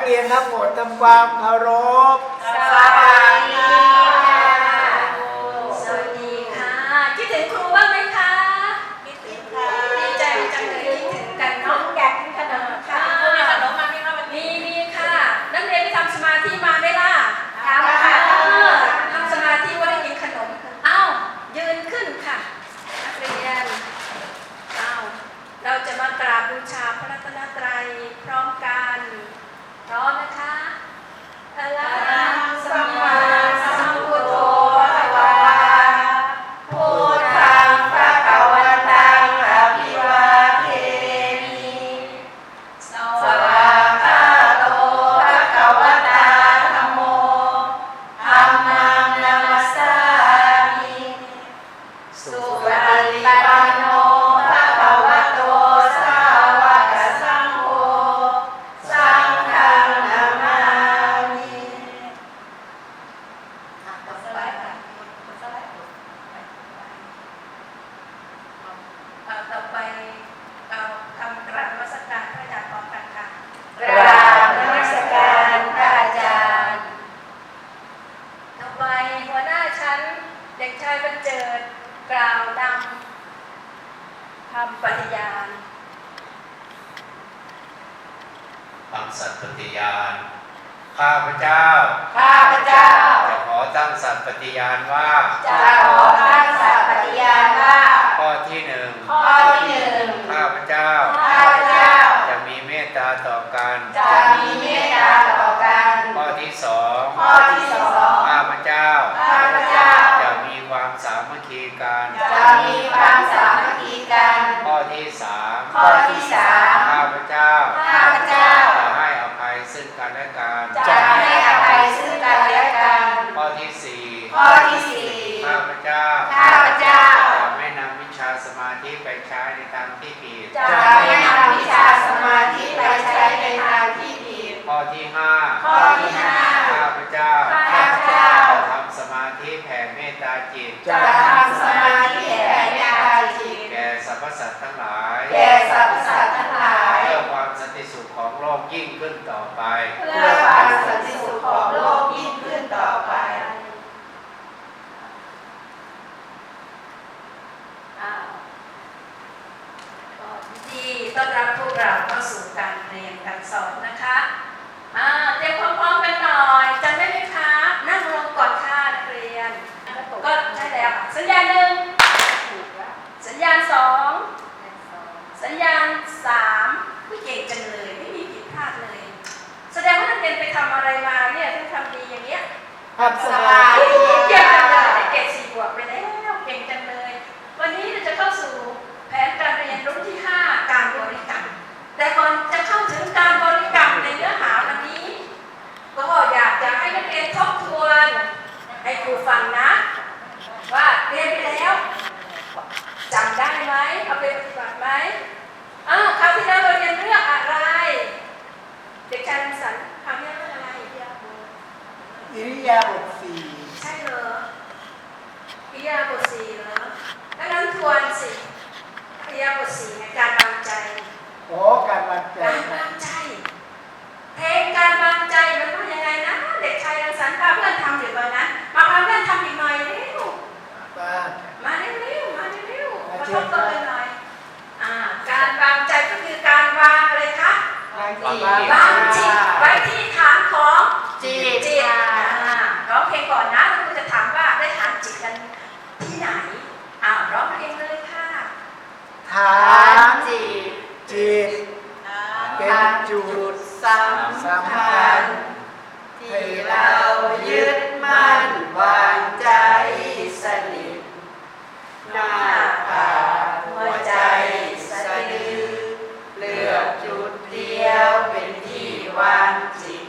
กเรียนทั้งหมดทำความเคารพ ข้าพเจ้า ข้าพเจ้า จะขอตั้งสัตย์ปฏิญาณว่า จะขอตั้งสัตย์ปฏิญาณว่า ข้อที่หนึ่งข้อที่หนึ่งข้าพเจ้า ข้าพเจ้า จะมีเมตตาต่อกัน จะมีเมตตาต่อกัน ข้อที่สองข้อที่สองข้าพเจ้า ข้าพเจ้า จะมีความสามัคคีกัน จะมีความสามัคคีกัน ข้อที่สามข้อที่สามข้าพเจ้า ข้าพเจ้า จะให้อภัยซึ่งกันและกัน จะให้อภัยซึ่งกันและกัน ข้อที่สี่ ข้อที่สี่ ข้าพเจ้า ข้าพเจ้า จะไม่นำวิชาสมาธิไปใช้ในทางที่ผิด จะไม่นำวิชาสมาธิไปใช้ในทางที่ผิด ข้อที่ห้า ข้อที่ห้า ข้าพเจ้า ข้าพเจ้า จะทำสมาธิแผ่เมตตาจิต จะทำสมาธิแผ่เมตตาจิต แก่สรรพสัตว์ทั้งหลาย แก่สรรพสัตว์ทั้งหลาย เพื่อความสันติสุขของโลกยิ่งขึ้นต่อไป เพื่อความสันติสุขของโลกยิ่งขึ้นต่อไป อ้าวก็ยินดี ต้อนรับพวกเราเข้าสู่การเรียนการสอนนะคะอ่าเตรียมพร้อมๆกันหน่อยจำได้ไหมคะ นั่งลงก่อนค่ะนักเรียน ก็ใช่แล้วค่ะสัญญาณหนึ่งสัญญาณสองสัญญาณสามไม่เก่งจังเลยไม่มีผิดพลาดเลย แสดงว่านักเรียนไปทำอะไรมาเนี่ยถึงทำดีอย่างเงี้ยทำสมาธิ แต่ก่อนจะเข้าถึงการบริกรรมในเนื้อหาวันนี้ ก็อยากจะให้นักเรียนทบทวนให้ครูฟังนะ ว่าเรียนไปแล้วจำได้ไหมเอาไปปฏิบัติไหมอ้าวคราวที่แล้วเราเรียนเรื่องอะไร เด็กชายรังสรรค์คราวที่แล้วเรื่องอะไรอิริยาบถสี่ใช่เหรออิริยาบถสี่เหรอถ้างั้นทวนสิอิริยาบถสี่ไงการวางใจ โอ้การวางใจการวางใจเพลงการวางใจมันต้องยังไงนะ เด็กชายรังสรรค์พาเพื่อนทำอยู่ตอนนั้นมาพาเพื่อนทำอีกหน่อยเร็วบ้านมาเร็วๆมาเร็วๆมามาเชิทญบทวนกันหน่อยอ่าการวางใจก็คือการวางอะไรคะวางวางจิตวางจิตไว้ที่ฐานของจิตจิตอ่าร้องเพลงก่อนนะแล้วคุณจะถามว่าได้ฐานจิตกันที่ไหนอ้าวร้องเพลงเลยค่ะฐาฐานนจิตจิต เป็นจุดสำสำคัญ ที่เรายึดมั่นวางใจสนิทหน้าผาหัวใจสะดือเลือกจุดเดียวเป็นที่วางจิต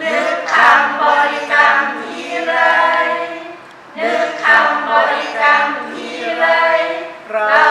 นึกคำบริกรรมทีไรนึกคำบริกรรมทีไรเรา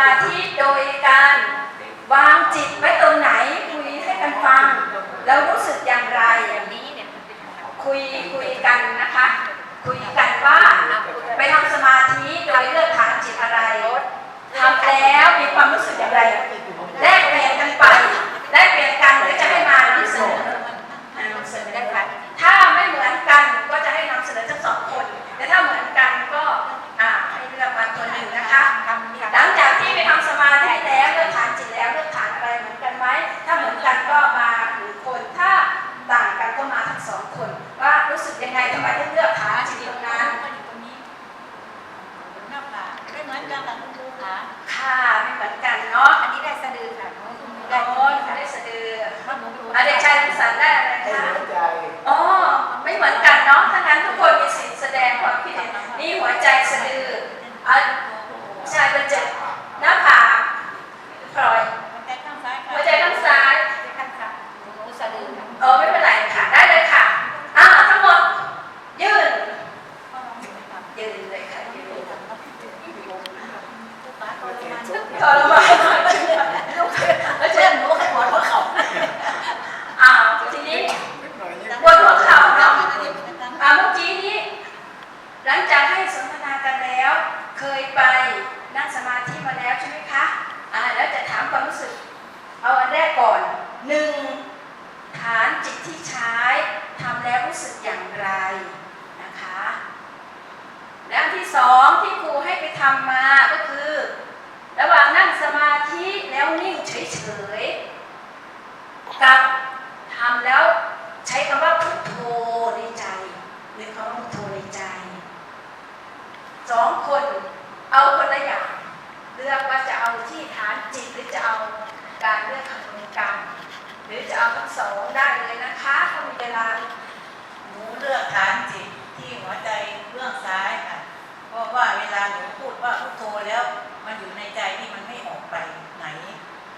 มาธิโดยการวางจิตไว้ตรงไหนคุยให้กันฟัง แล้วรู้สึกอย่างไรอย่างนี้เนี่ยคุยคุยกันนะคะ คุยกันว่าไปทำสมาธิโดยเลือกฐานจิตอะไรทำแล้วมีความรู้สึกอย่างไรแลกเปลี่ยนกันไปแลกเปลี่ยนกันหรืจะไม่มารู้สึก Các เอาทั้งสองได้เลยนะคะถ้ามีเวลาหนูเลือกฐานจิตที่หัวใจเรื่องซ้ายค่ะ เพราะว่าเวลาหนูพูดว่าพุทโธแล้ว มันอยู่ในใจที่มันไม่ออกไปไหน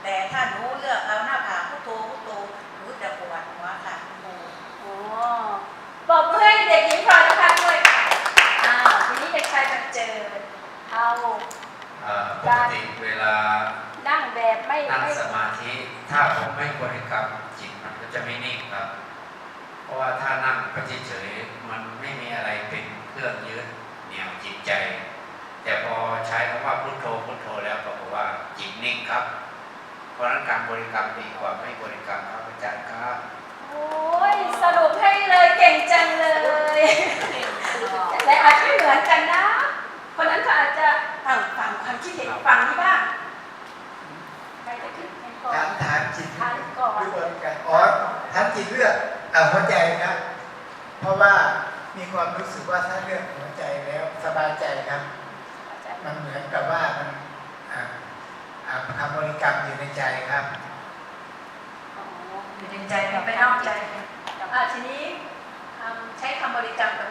แต่ถ้าหนูเลือกเอาหน้าผาพุทโธพุทโธหนูจะปวดหัวค่ะโอ้บอกเพื่อนเด็กหญิงพลอยนะคะด้วยค่ะอ่าทีนี้เด็กชายบัเจอเอาปกติเวลานั่งแบบไม่นั่งสมาธิ ถ้าผมไม่บริกรรม จะไม่นิ่งครับ เพราะว่าถ้านั่งไปเฉยมันไม่มีอะไรเป็นเครื่องยืดเหนี่ยวจิตใจ แต่พอใช้คำว่าพุโทโธพุโทโธแล้วก็บอกว่าจิตนิ่งครับ เพราะนั้นการบริกรรมดีกว่าไม่บริกรรมครับอาจารย์ครับโอ้ยสรุปให้เลยเก่งจังเลยและอาจจะเหมือนกันนะเพราะนั้นก็อาจจะต่างฝังความคิดเห็นฝั่งนี้บ้าง ถามถามจิตด้วยบริการอ๋อถามจิตเลือกเอาหัวใจนะเพราะว่ามีความรู้สึกว่าถ้าเลือกหัวใจแล้วสบายใจครับ มันเหมือนกับว่ามันทำบริกรรมอยู่ในใจครับอยู่ในใจไม่ไปเอาใจทีนี้ใช้คำบริกรรมกับ